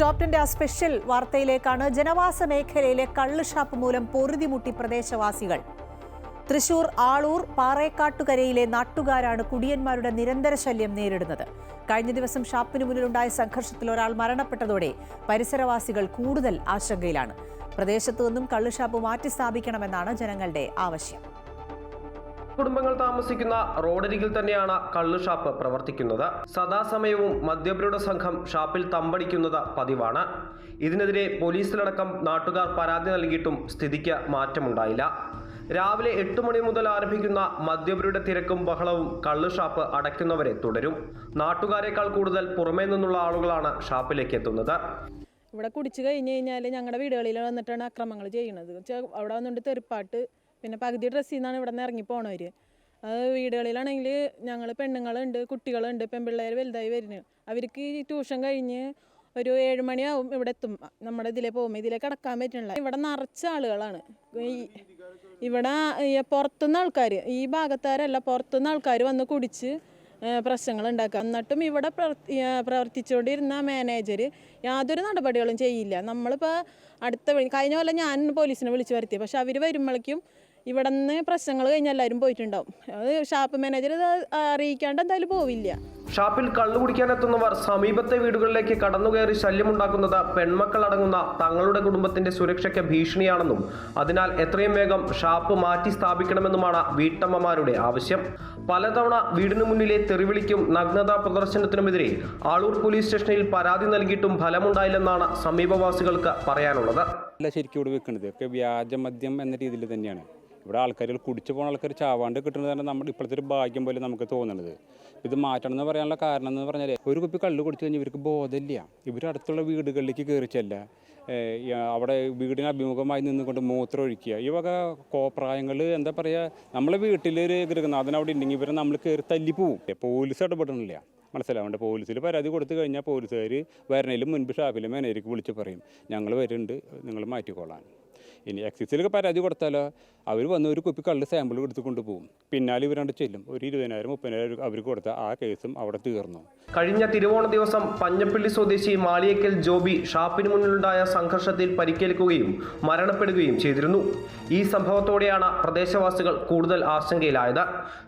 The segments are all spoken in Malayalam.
ടോപ് ടെന്റെ ആ സ്പെഷ്യൽ വാർത്തയിലേക്കാണ് ജനവാസ മേഖലയിലെ കള്ളുഷാപ്പ് മൂലം പൊറുതിമുട്ടി പ്രദേശവാസികൾ. തൃശൂർ ആളൂർ പാറേക്കാട്ടുകരയിലെ നാട്ടുകാരാണ് കുടിയന്മാരുടെ നിരന്തര ശല്യം നേരിടുന്നത്. കഴിഞ്ഞ ദിവസം ഷാപ്പിന് മുന്നിലുണ്ടായ സംഘർഷത്തിൽ ഒരാൾ മരണപ്പെട്ടതോടെ പരിസരവാസികൾ കൂടുതൽ ആശങ്കയിലാണ്. പ്രദേശത്തു നിന്നും കള്ളുഷാപ്പ് മാറ്റി സ്ഥാപിക്കണമെന്നാണ് ജനങ്ങളുടെ ആവശ്യം. കുടുംബങ്ങൾ താമസിക്കുന്ന റോഡരികിൽ തന്നെയാണ് കള്ള് ഷാപ്പ് പ്രവർത്തിക്കുന്നത്. സദാസമയവും മദ്യപരുടെ സംഘം ഷാപ്പിൽ തമ്പടിക്കുന്നത് പതിവാണ്. ഇതിനെതിരെ പോലീസിലടക്കം നാട്ടുകാർ പരാതി നൽകിയിട്ടും സ്ഥിതിക്ക് മാറ്റമുണ്ടായില്ല. രാവിലെ എട്ട് മണി മുതൽ ആരംഭിക്കുന്ന മദ്യപരുടെ തിരക്കും ബഹളവും കള്ള് ഷാപ്പ് അടയ്ക്കുന്നവരെ തുടരും. നാട്ടുകാരെക്കാൾ കൂടുതൽ പുറമേ നിന്നുള്ള ആളുകളാണ് ഷാപ്പിലേക്ക് എത്തുന്നത്. ഇവിടെ കുടിച്ചു കഴിഞ്ഞ് കഴിഞ്ഞാൽ ഞങ്ങളുടെ വീടുകളിൽ വന്നിട്ടാണ് അക്രമങ്ങൾ ചെയ്യുന്നത് അവിടെ വന്നിട്ട് തെറിപ്പാട്ട് പിന്നെ പകുതി ഡ്രസ്സിൽ നിന്നാണ് ഇവിടെ നിന്ന് ഇറങ്ങി പോണവർ അത് വീടുകളിലാണെങ്കിൽ ഞങ്ങൾ പെണ്ണുങ്ങളുണ്ട് കുട്ടികളുണ്ട് പെൺപിള്ളേർ വലുതായി വരുന്നു അവർക്ക് ഈ ട്യൂഷൻ കഴിഞ്ഞ് ഒരു ഏഴ് മണിയാവും ഇവിടെ എത്തും. നമ്മുടെ ഇതിലേ പോകുമ്പോൾ ഇതിലേ കിടക്കാൻ പറ്റുന്നില്ല. ഇവിടെ നിറച്ച ആളുകളാണ്. ഈ ഇവിടെ പുറത്തുനിന്ന് ആൾക്കാർ ഈ ഭാഗത്താരല്ല പുറത്തുനിന്ന് ആൾക്കാർ വന്ന് കുടിച്ച് പ്രശ്നങ്ങൾ ഉണ്ടാക്കുക. എന്നിട്ടും ഇവിടെ പ്രവർത്തി പ്രവർത്തിച്ചുകൊണ്ടിരുന്ന മാനേജർ യാതൊരു നടപടികളും ചെയ്യില്ല. നമ്മളിപ്പോൾ അടുത്ത കഴിഞ്ഞ പോലെ ഞാൻ പോലീസിനെ വിളിച്ചു വരുത്തി. പക്ഷെ അവർ വരുമ്പോഴേക്കും ഇവിടെ നിന്ന് പ്രശ്നങ്ങൾ കഴിഞ്ഞ് എല്ലാവരും പോയിട്ടുണ്ടാവും. അത് ഷാപ്പ് മാനേജർ അറിയിക്കാണ്ട് എന്തായാലും പോവില്ല. ഷാപ്പിൽ കള്ളു കുടിക്കാനെത്തുന്നവർ സമീപത്തെ വീടുകളിലേക്ക് കടന്നുകയറി ശല്യമുണ്ടാക്കുന്നത് പെൺമക്കൾ അടങ്ങുന്ന തങ്ങളുടെ കുടുംബത്തിന്റെ സുരക്ഷയ്ക്ക് ഭീഷണിയാണെന്നും അതിനാൽ എത്രയും വേഗം ഷാപ്പ് മാറ്റി സ്ഥാപിക്കണമെന്നുമാണ് വീട്ടമ്മമാരുടെ ആവശ്യം. പലതവണ വീടിനു മുന്നിലെ തെറിവിളിക്കും നഗ്നതാ പ്രദർശനത്തിനുമെതിരെ ആളൂർ പോലീസ് സ്റ്റേഷനിൽ പരാതി നൽകിയിട്ടും ഫലമുണ്ടായില്ലെന്നാണ് സമീപവാസികൾക്ക് പറയാനുള്ളത്. ശരിക്കും ഇവിടെ വെക്കുന്നത് ഒക്കെ വ്യാജമദ്യം എന്ന രീതിയിൽ തന്നെയാണ്. ഇവിടെ ആൾക്കാർ കുടിച്ചു പോകുന്ന ആൾക്കാർ ചാവാണ്ട് കിട്ടുന്നത് തന്നെ നമ്മുടെ ഇപ്പോഴത്തെ ഒരു ഭാഗ്യം പോലെ നമുക്ക് തോന്നുന്നത് ഇത് മാറ്റണം എന്ന് പറയാനുള്ള കാരണം എന്ന് പറഞ്ഞാൽ ഒരു കുപ്പി കള്ള് കുടിച്ചു കഴിഞ്ഞാൽ ഇവർക്ക് ബോധമില്ല. ഇവർ അടുത്തുള്ള വീടുകളിലേക്ക് കയറി ചെല്ല ഏഹ് ഈ അവിടെ വീടിന് അഭിമുഖമായി നിന്നുകൊണ്ട് മൂത്രം ഒഴിക്കുക. ഈ വക കോപ്രായങ്ങൾ എന്താ പറയുക നമ്മളെ വീട്ടിലൊരു ഗൃഹനാഥൻ അവിടെ ഉണ്ടെങ്കിൽ ഇവരെ നമ്മൾ കയറി തല്ലി പോവും. പോലീസ് ഇടപെടണില്ല. മനസ്സിലാവേണ്ട പോലീസിൽ പരാതി കൊടുത്തു കഴിഞ്ഞാൽ പോലീസുകാർ വരണേലും മുൻപ് ഷാപ്പിലെ മാനേജർക്ക് വിളിച്ച് പറയും. ഞങ്ങൾ വരുന്നുണ്ട് നിങ്ങൾ മാറ്റിക്കോളാൻ. ഇനി എക്സൈസിലൊക്കെ പരാതി കൊടുത്താലോ? അവർ വന്ന് ഒരു കുപ്പി കള്ള് സാമ്പിൾ എടുത്ത് കൊണ്ടുപോകും. പിന്നാലെ ഇവരാണ്ട് ചെല്ലും. ഒരു ഇരുപതിനായിരം മുപ്പതിനായിരം അവർ കൊടുത്ത ആ കേസും അവിടെ തീർന്നു. കഴിഞ്ഞ തിരുവോണ ദിവസം പഞ്ഞപ്പള്ളി സ്വദേശി മാളിയക്കൽ ജോബി ഷാപ്പിന് മുന്നിലുണ്ടായ സംഘർഷത്തിൽ പരിക്കേൽക്കുകയും മരണപ്പെടുകയും ചെയ്തിരുന്നു. ഈ സംഭവത്തോടെയാണ് പ്രദേശവാസികൾ കൂടുതൽ ആശങ്കയിലായത്.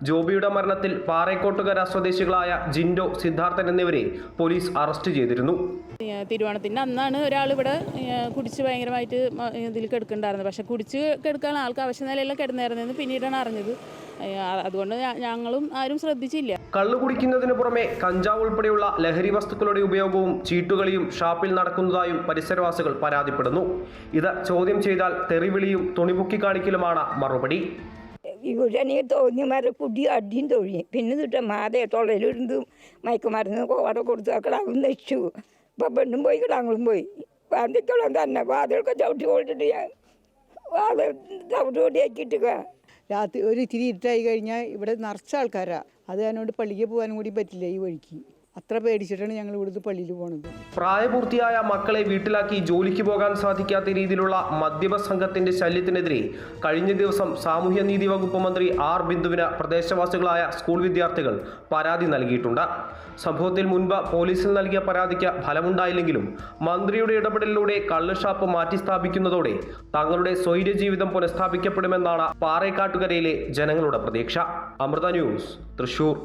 ജോബിയുടെ മരണത്തിൽ പാറേക്കോട്ടുകര സ്വദേശികളായ ജിൻഡോ സിദ്ധാർത്ഥൻ എന്നിവരെ പോലീസ് അറസ്റ്റ് ചെയ്തിരുന്നു. തിരുവോണത്തിന്റെ അന്നാണ് ഒരാൾ ഇവിടെ കുടിച്ച് ഭയങ്കരമായിട്ട് ഇതിൽ കെടുക്കുന്നുണ്ടായിരുന്നത് പക്ഷെ കുടിച്ച് കെടുക്കാൻ ആൾക്ക് ആവശ്യ നിലയിലും കിടന്നായിരുന്നെന്ന് പിന്നീടാണ് അറിഞ്ഞത്. അതുകൊണ്ട് ഞങ്ങളും ആരും ശ്രദ്ധിച്ചില്ല. കള്ളു കുടിക്കുന്നതിന് പുറമെ കഞ്ചാവ് ഉൾപ്പെടെയുള്ള ലഹരി വസ്തുക്കളുടെ ഉപയോഗവും ചീട്ടുകളിയും ഷാപ്പിൽ നടക്കുന്നതായും പരിസരവാസികൾ പരാതിപ്പെടുന്നു. ഇത് ചോദ്യം ചെയ്താൽ തെറിവിളിയും തുണിമുക്കി കാണിക്കലുമാണ് മറുപടി. ഇവിടെ തോന്നിയമാരെ കുടി അടിയും തൊഴിയും. പിന്നെ തൊട്ട് മാതേ തൊള്ളയിലിരുന്ന് മയക്കുമരുന്ന് അവിടെ കൊടുത്തു കിടാവും നശിച്ചു. ഇപ്പം പെണ്ണും പോയി കിടാങ്ങളും പോയി. വാന്തിക്കോളം തന്നെ. വാതിലൊക്കെ ചവിട്ടി കൊടുത്തിട്ട് ഞാൻ രാത്രി ഒരു ഇത്തിരി ഇരുട്ടായി കഴിഞ്ഞാൽ ഇവിടെ നിറച്ച ആൾക്കാരാണ് അത് അതിനോട് പള്ളിക്ക് പോകാനും കൂടി പറ്റില്ല ഈ വഴിക്ക്. അത്ര പേടിച്ചിട്ടാണ് ഞങ്ങൾ ഇവിടുന്ന് പള്ളിയിൽ പോണത്. പ്രായപൂർത്തിയായ മക്കളെ വീട്ടിലാക്കി ജോലിക്ക് പോകാൻ സാധിക്കാത്ത രീതിയിലുള്ള മദ്യപ സംഘത്തിന്റെ ശല്യത്തിനെതിരെ കഴിഞ്ഞ ദിവസം സാമൂഹ്യനീതി വകുപ്പ് മന്ത്രി ആർ ബിന്ദുവിന് പ്രദേശവാസികളായ സ്കൂൾ വിദ്യാർത്ഥികൾ പരാതി നൽകിയിട്ടുണ്ട്. സംഭവത്തിൽ മുൻപ് പോലീസിൽ നൽകിയ പരാതിക്ക് ഫലമുണ്ടായില്ലെങ്കിലും മന്ത്രിയുടെ ഇടപെടലിലൂടെ കള്ളുഷാപ്പ് മാറ്റിസ്ഥാപിക്കുന്നതോടെ മാറ്റി സ്ഥാപിക്കുന്നതോടെ തങ്ങളുടെ സ്വൈര്യ ജീവിതം പുനഃസ്ഥാപിക്കപ്പെടുമെന്നാണ് പാറേക്കാട്ടുകരയിലെ ജനങ്ങളുടെ പ്രതീക്ഷ. അമൃത ന്യൂസ് തൃശൂർ.